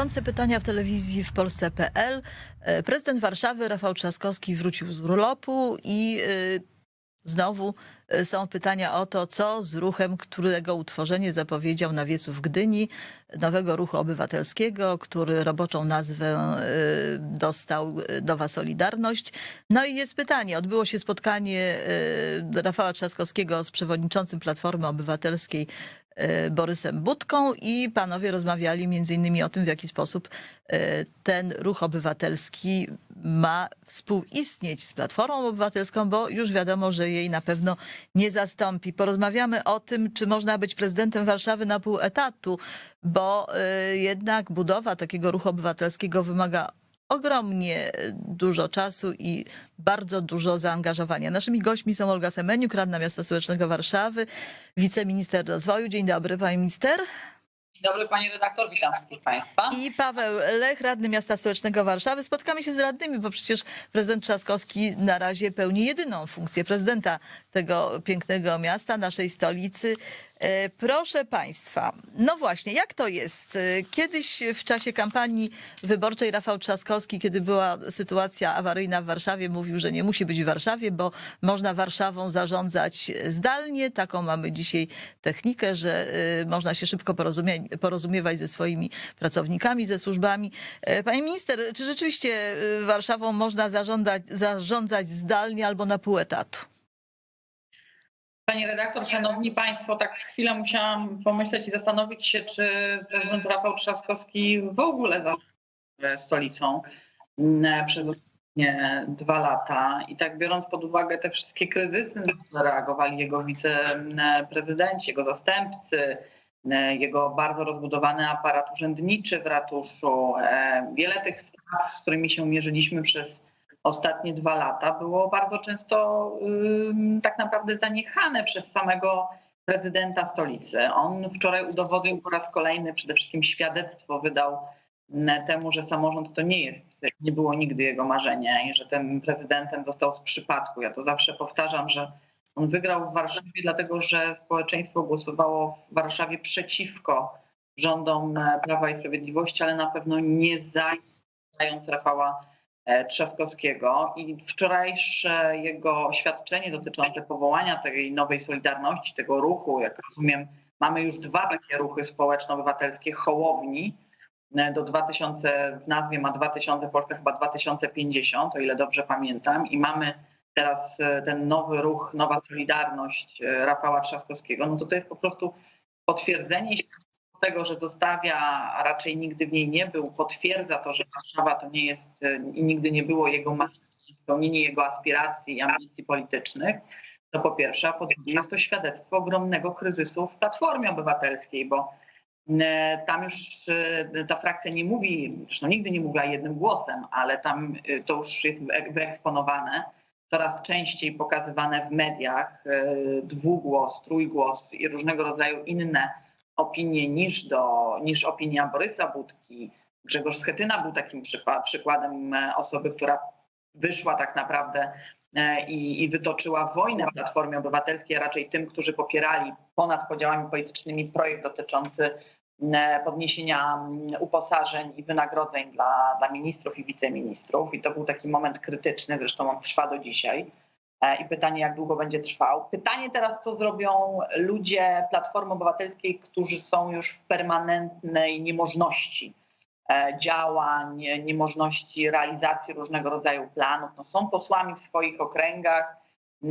Gorące pytania w telewizji w Polsce.pl. E, Prezydent Warszawy Rafał Trzaskowski wrócił z urlopu i y, znowu y, są pytania o to, co z ruchem, którego utworzenie zapowiedział na wiecu w Gdyni, nowego ruchu obywatelskiego, który roboczą nazwę dostał Nowa Solidarność. No i jest pytanie, odbyło się spotkanie Rafała Trzaskowskiego z przewodniczącym Platformy Obywatelskiej Borysem Budką i panowie rozmawiali między innymi o tym, w jaki sposób y, ten ruch obywatelski ma współistnieć z Platformą Obywatelską, bo już wiadomo, że jej na pewno nie zastąpi. Porozmawiamy o tym, czy można być prezydentem Warszawy na pół etatu, bo y, jednak budowa takiego ruchu obywatelskiego wymaga ogromnie dużo czasu i bardzo dużo zaangażowania. Naszymi gośćmi są Olga Semeniuk, radna miasta stołecznego Warszawy, wiceminister rozwoju. Dzień dobry, pani minister. Dzień dobry pani redaktor, witam wszystkich państwa. I Paweł Lech, radny miasta stołecznego Warszawy. Spotkamy się z radnymi, bo przecież prezydent Trzaskowski na razie pełni jedyną funkcję prezydenta tego pięknego miasta, naszej stolicy. E, Proszę Państwa, no właśnie, jak to jest? E, Kiedyś w czasie kampanii wyborczej Rafał Trzaskowski, kiedy była sytuacja awaryjna w Warszawie, mówił, że nie musi być w Warszawie, bo można Warszawą zarządzać zdalnie. Taką mamy dzisiaj technikę, że e, można się szybko porozumie, porozumiewać ze swoimi pracownikami, ze służbami. E, Pani minister, czy rzeczywiście Warszawą można zarządzać, zarządzać zdalnie albo na pół etatu? Pani redaktor, szanowni państwo, tak chwilę musiałam pomyśleć i zastanowić się, czy prezydent Rafał Trzaskowski w ogóle zarządza stolicą mm, przez ostatnie dwa lata. I tak biorąc pod uwagę te wszystkie kryzysy, na które reagowali jego wiceprezydenci, jego zastępcy, jego bardzo rozbudowany aparat urzędniczy w ratuszu, e, wiele tych spraw, z którymi się mierzyliśmy przez ostatnie dwa lata było bardzo często tak naprawdę zaniechane przez samego prezydenta stolicy. On wczoraj udowodnił po raz kolejny, przede wszystkim świadectwo wydał m, temu, że samorząd to nie jest, nie było nigdy jego marzenia i że tym prezydentem został z przypadku. Ja to zawsze powtarzam, że on wygrał w Warszawie, dlatego że społeczeństwo głosowało w Warszawie przeciwko rządom e, Prawa i Sprawiedliwości, ale na pewno nie zając Rafała Trzaskowskiego. I wczorajsze jego oświadczenie dotyczące powołania tej nowej Solidarności, tego ruchu, jak rozumiem, mamy już dwa takie ruchy społeczno-obywatelskie, Hołowni, e, do 2000, w nazwie ma 2000, Polska chyba 2050, o ile dobrze pamiętam, i mamy teraz e, ten nowy ruch, nowa Solidarność e, Rafała Trzaskowskiego, no to to jest po prostu potwierdzenie tego, że zostawia, a raczej nigdy w niej nie był, potwierdza to, że Warszawa to nie jest e, i nigdy nie było jego spełnienie jego aspiracji i ambicji politycznych. To po pierwsze, a po drugie jest to świadectwo ogromnego kryzysu w Platformie Obywatelskiej, bo e, tam już e, ta frakcja nie mówi, zresztą nigdy nie mówiła jednym głosem, ale tam to już jest wyek- wyeksponowane, coraz częściej pokazywane w mediach, dwugłos, trójgłos i różnego rodzaju inne opinie niż, do, niż opinia Borysa Budki. Grzegorz Schetyna był takim przykładem e, osoby, która wyszła tak naprawdę e, i, i wytoczyła wojnę Platformie Obywatelskiej, a raczej tym, którzy popierali ponad podziałami politycznymi projekt dotyczący e, podniesienia uposażeń i wynagrodzeń dla, dla ministrów i wiceministrów. I to był taki moment krytyczny, zresztą on trwa do dzisiaj. E, I pytanie, jak długo będzie trwał. Pytanie teraz, co zrobią ludzie Platformy Obywatelskiej, którzy są już w permanentnej niemożności e, działań, niemożności realizacji różnego rodzaju planów. No, są posłami w swoich okręgach,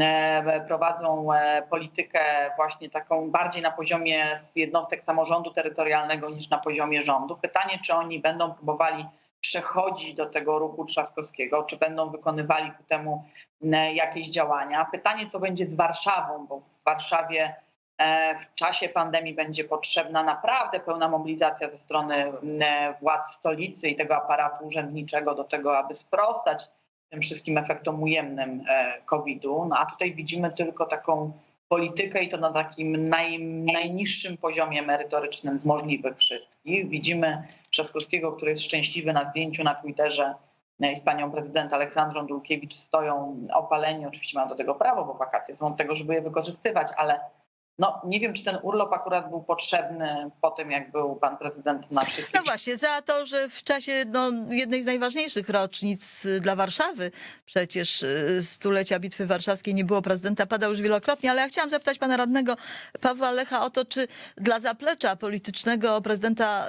e, prowadzą politykę właśnie taką bardziej na poziomie jednostek samorządu terytorialnego niż na poziomie rządu. Pytanie, czy oni będą próbowali przechodzić do tego ruchu trzaskowskiego, czy będą wykonywali ku temu e, jakieś działania. Pytanie, co będzie z Warszawą, bo w Warszawie e, w czasie pandemii będzie potrzebna naprawdę pełna mobilizacja ze strony e, władz stolicy i tego aparatu urzędniczego do tego, aby sprostać tym wszystkim efektom ujemnym e, COVID-u. No a tutaj widzimy tylko taką politykę i to na takim naj, najniższym poziomie merytorycznym z możliwych wszystkich. Widzimy Trzaskowskiego, który jest szczęśliwy na zdjęciu na Twitterze e, i z panią prezydent Aleksandrą Dulkiewicz stoją opaleni. Oczywiście mają do tego prawo, bo wakacje są od tego, żeby je wykorzystywać, ale No nie wiem, czy ten urlop akurat był potrzebny po tym, jak był pan prezydent na wszystkich No właśnie, za to, że w czasie no, jednej z najważniejszych rocznic y, dla Warszawy, przecież y, stulecia Bitwy Warszawskiej nie było prezydenta, padał już wielokrotnie, ale ja chciałam zapytać pana radnego Pawła Lecha o to, czy dla zaplecza politycznego prezydenta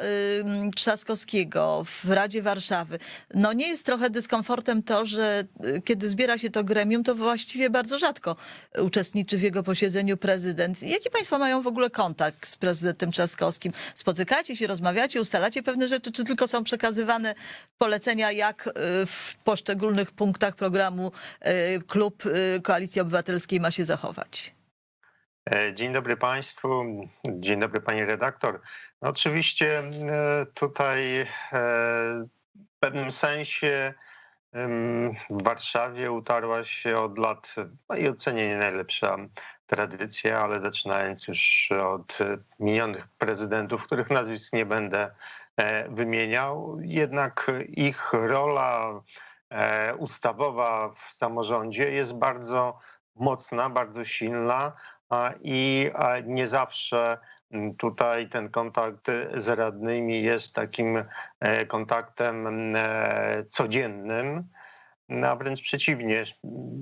Trzaskowskiego w Radzie Warszawy, no nie jest trochę dyskomfortem to, że y, kiedy zbiera się to gremium, to właściwie bardzo rzadko uczestniczy w jego posiedzeniu prezydent. Jaki państwo mają w ogóle kontakt z prezydentem Trzaskowskim? Spotykacie się, rozmawiacie, ustalacie pewne rzeczy, czy tylko są przekazywane polecenia, jak y, w poszczególnych punktach programu y, klub y, Koalicji Obywatelskiej ma się zachować? E, Dzień dobry Państwu, dzień dobry Pani redaktor. No oczywiście e, tutaj e, w pewnym sensie w Warszawie utarła się od lat, no i ocenię nie najlepsza tradycja, ale zaczynając już od e, minionych prezydentów, których nazwisk nie będę e, wymieniał, jednak ich rola e, ustawowa w samorządzie jest bardzo mocna, bardzo silna i nie zawsze tutaj ten kontakt z radnymi jest takim kontaktem codziennym. No, wręcz przeciwnie,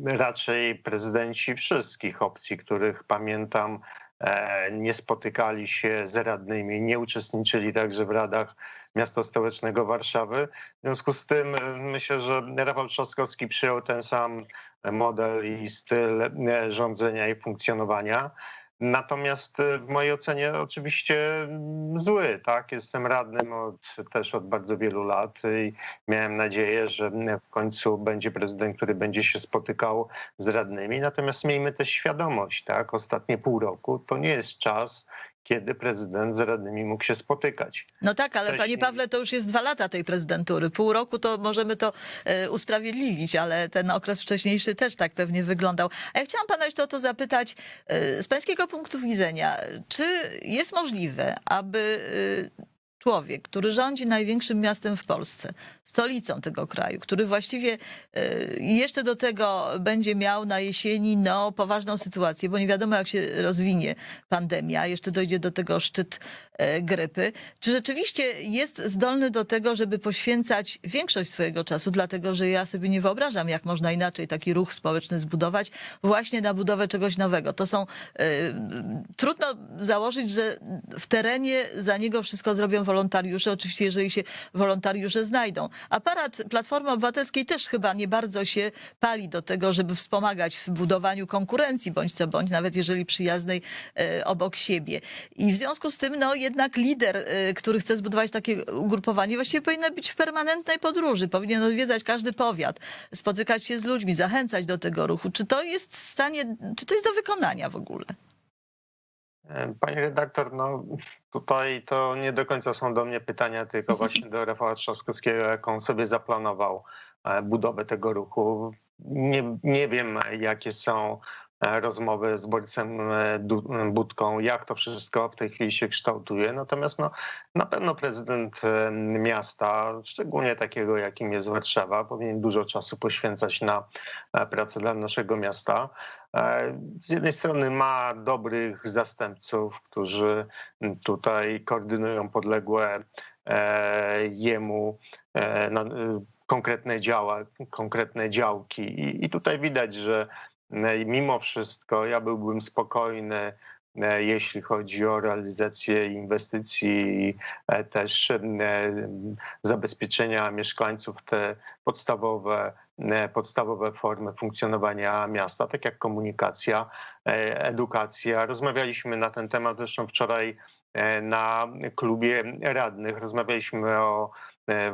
raczej prezydenci wszystkich opcji, których pamiętam, e, nie spotykali się z radnymi, nie uczestniczyli także w radach miasta stołecznego Warszawy. W związku z tym e, myślę, że Rafał Trzaskowski przyjął ten sam model i styl e, rządzenia i funkcjonowania. Natomiast e, w mojej ocenie oczywiście mm, zły, tak? Jestem radnym od, też od bardzo wielu lat i miałem nadzieję, że w końcu będzie prezydent, który będzie się spotykał z radnymi. Natomiast miejmy też świadomość, tak? Ostatnie pół roku to nie jest czas, kiedy prezydent z radnymi mógł się spotykać. No tak, ale panie Wcześniej- Pawle, to już jest dwa lata tej prezydentury. Pół roku to możemy to e, usprawiedliwić, ale ten okres wcześniejszy też tak pewnie wyglądał. A ja chciałam pana jeszcze o to zapytać e, z pańskiego punktu widzenia, czy jest możliwe, aby e, człowiek, który rządzi największym miastem w Polsce, stolicą tego kraju, który właściwie e, jeszcze do tego będzie miał na jesieni no, poważną sytuację, bo nie wiadomo jak się rozwinie pandemia, jeszcze dojdzie do tego szczyt e, grypy. Czy rzeczywiście jest zdolny do tego, żeby poświęcać większość swojego czasu, dlatego że ja sobie nie wyobrażam, jak można inaczej taki ruch społeczny zbudować, właśnie na budowę czegoś nowego. To są, e, trudno założyć, że w terenie za niego wszystko zrobią wolontariusze, oczywiście jeżeli się wolontariusze znajdą. Aparat Platformy Obywatelskiej też chyba nie bardzo się pali do tego, żeby wspomagać w budowaniu konkurencji, bądź co bądź, nawet jeżeli przyjaznej e, obok siebie. I w związku z tym, no jednak lider, e, który chce zbudować takie ugrupowanie, właściwie powinien być w permanentnej podróży, powinien odwiedzać każdy powiat, spotykać się z ludźmi, zachęcać do tego ruchu. Czy to jest w stanie, czy to jest do wykonania w ogóle? E, Pani redaktor, no tutaj to nie do końca są do mnie pytania, tylko właśnie do Rafała Trzaskowskiego, jak on sobie zaplanował e, budowę tego ruchu. Nie, nie wiem, jakie są rozmowy z Borysem e, Budką, jak to wszystko w tej chwili się kształtuje. Natomiast no, na pewno prezydent e, miasta, szczególnie takiego, jakim jest Warszawa, powinien dużo czasu poświęcać na e, pracę dla naszego miasta. Z jednej strony ma dobrych zastępców, którzy tutaj koordynują podległe jemu konkretne działa, konkretne działki. I, I tutaj widać, że e, mimo wszystko ja byłbym spokojny, e, jeśli chodzi o realizację inwestycji i e, też zabezpieczenia mieszkańców, te podstawowe, podstawowe formy funkcjonowania miasta, tak jak komunikacja, edukacja. Rozmawialiśmy na ten temat zresztą wczoraj na klubie radnych. Rozmawialiśmy o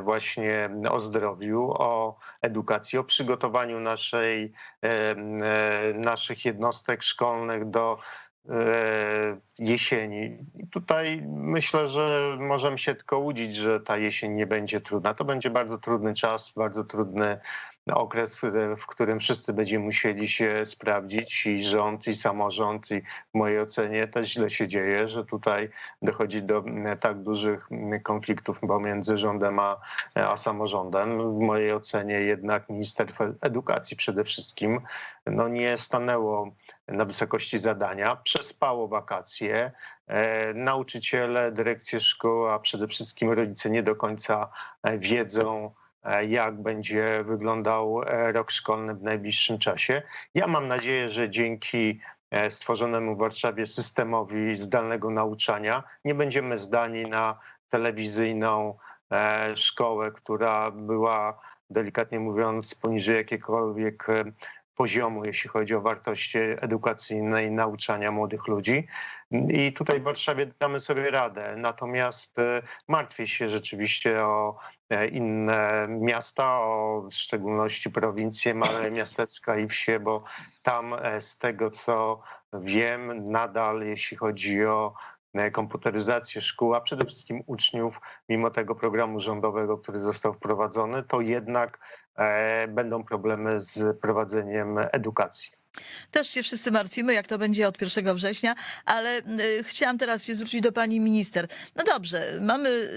właśnie o zdrowiu, o edukacji, o przygotowaniu naszej, e, e, naszych jednostek szkolnych do e, jesieni. I tutaj myślę, że możemy się tylko łudzić, że ta jesień nie będzie trudna. To będzie bardzo trudny czas, bardzo trudny okres, e, w którym wszyscy będziemy musieli się sprawdzić i rząd, i samorząd, i w mojej ocenie też źle się dzieje, że tutaj dochodzi do tak dużych konfliktów pomiędzy rządem a, a samorządem. W mojej ocenie jednak Ministerstwo Edukacji przede wszystkim no nie stanęło na wysokości zadania, przespało wakacje. E, nauczyciele, dyrekcje szkół, a przede wszystkim rodzice nie do końca e, wiedzą, jak będzie wyglądał e, rok szkolny w najbliższym czasie. Ja mam nadzieję, że dzięki e, stworzonemu w Warszawie systemowi zdalnego nauczania nie będziemy zdani na telewizyjną e, szkołę, która była delikatnie mówiąc poniżej jakiegokolwiek e, poziomu, jeśli chodzi o wartości edukacyjne i nauczania młodych ludzi. I tutaj w Warszawie damy sobie radę. Natomiast e, martwię się rzeczywiście o e, inne miasta, o w szczególności prowincje, małe miasteczka i wsie, bo tam e, z tego co wiem, nadal jeśli chodzi o e, komputeryzację szkół, a przede wszystkim uczniów, mimo tego programu rządowego, który został wprowadzony, to jednak e, będą problemy z prowadzeniem edukacji. Też się wszyscy martwimy, jak to będzie od 1 września, ale chciałam teraz się zwrócić do pani minister. No dobrze, mamy.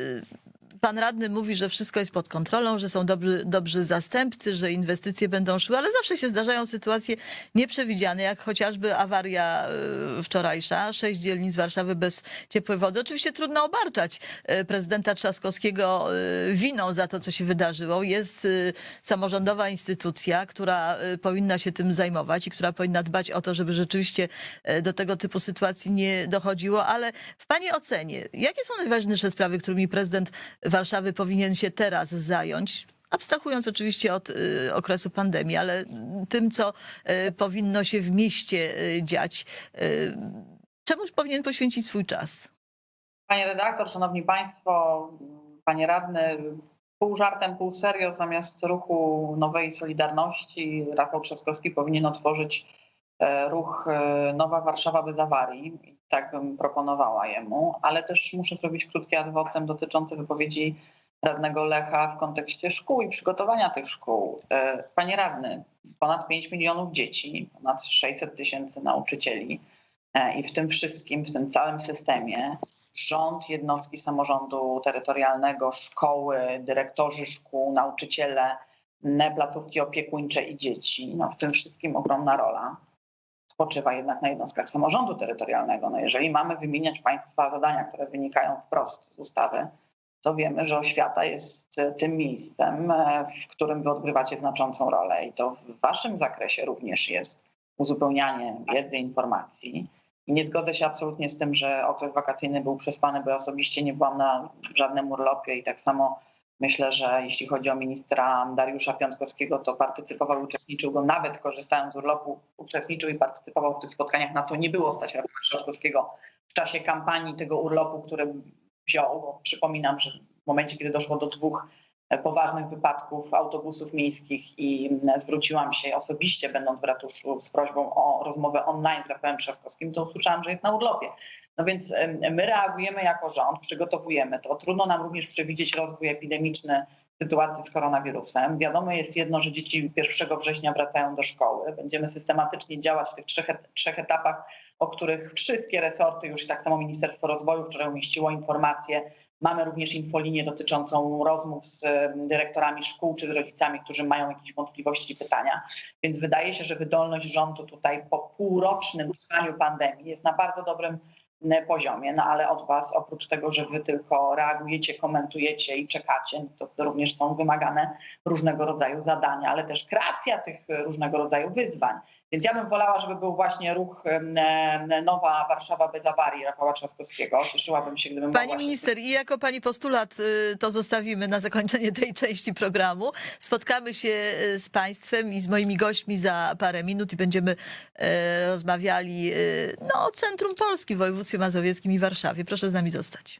Pan radny mówi, że wszystko jest pod kontrolą, że są dobrzy, zastępcy, że inwestycje będą szły, ale zawsze się zdarzają sytuacje nieprzewidziane, jak chociażby awaria y, wczorajsza, sześć dzielnic Warszawy bez ciepłej wody. Oczywiście trudno obarczać y, prezydenta Trzaskowskiego y, winą za to, co się wydarzyło. Jest samorządowa instytucja, która powinna się tym zajmować i która powinna dbać o to, żeby rzeczywiście do tego typu sytuacji nie dochodziło. Ale w Pani ocenie, jakie są najważniejsze sprawy, którymi prezydent Warszawy powinien się teraz zająć? Abstrahując oczywiście od y, okresu pandemii, ale tym, co y, powinno się w mieście y, dziać. Y, czemuż powinien poświęcić swój czas? Panie redaktor, szanowni państwo, panie radny, pół żartem, pół serio, zamiast ruchu Nowej Solidarności, Rafał Trzaskowski powinien otworzyć e, ruch e, Nowa Warszawa bez awarii. Tak bym proponowała jemu, ale też muszę zrobić krótki adwocem dotyczący wypowiedzi radnego Lecha w kontekście szkół i przygotowania tych szkół. E, Panie radny, ponad 5 milionów dzieci, ponad 600 tysięcy nauczycieli e, i w tym wszystkim, w tym całym systemie rząd, jednostki samorządu terytorialnego, szkoły, dyrektorzy szkół, nauczyciele, placówki opiekuńcze i dzieci. No, w tym wszystkim ogromna rola spoczywa jednak na jednostkach samorządu terytorialnego. No, jeżeli mamy wymieniać państwa zadania, które wynikają wprost z ustawy, to wiemy, że oświata jest tym miejscem, e, w którym wy odgrywacie znaczącą rolę i to w waszym zakresie również jest uzupełnianie wiedzy, informacji. I nie zgodzę się absolutnie z tym, że okres wakacyjny był przespany, bo ja osobiście nie byłam na żadnym urlopie i tak samo myślę, że jeśli chodzi o ministra Dariusza Piątkowskiego, to partycypował uczestniczył, bo nawet korzystając z urlopu, uczestniczył i partycypował w tych spotkaniach, na co nie było stać Rafała Trzaskowskiego w czasie kampanii tego urlopu, który wziął. Bo przypominam, że w momencie, kiedy doszło do dwóch poważnych wypadków autobusów miejskich i zwróciłam się osobiście, będąc w ratuszu, z prośbą o rozmowę online z Rafałem Trzaskowskim, to usłyszałam, że jest na urlopie. No więc my reagujemy jako rząd, przygotowujemy to. Trudno nam również przewidzieć rozwój epidemiczny sytuacji z koronawirusem. Wiadomo jest jedno, że dzieci 1 września wracają do szkoły. Będziemy systematycznie działać w tych trzech, trzech etapach, o których wszystkie resorty, już tak samo Ministerstwo Rozwoju wczoraj umieściło informację. Mamy również infolinię dotyczącą rozmów z dyrektorami szkół czy z rodzicami, którzy mają jakieś wątpliwości i pytania. Więc wydaje się, że wydolność rządu tutaj po półrocznym trwaniu pandemii jest na bardzo dobrym m, poziomie, no ale od was oprócz tego, że wy tylko reagujecie, komentujecie i czekacie, to, to również są wymagane różnego rodzaju zadania, ale też kreacja tych różnego rodzaju wyzwań. Więc ja bym wolała, żeby był właśnie ruch Nowa Warszawa bez awarii Rafała Trzaskowskiego. Cieszyłabym się, gdybym Pani minister, i jako pani postulat y, to zostawimy na zakończenie tej części programu. Spotkamy się y, z państwem i z moimi gośćmi za parę minut i będziemy y, rozmawiali no, o Centrum Polski w województwie mazowieckim i Warszawie. Proszę z nami zostać.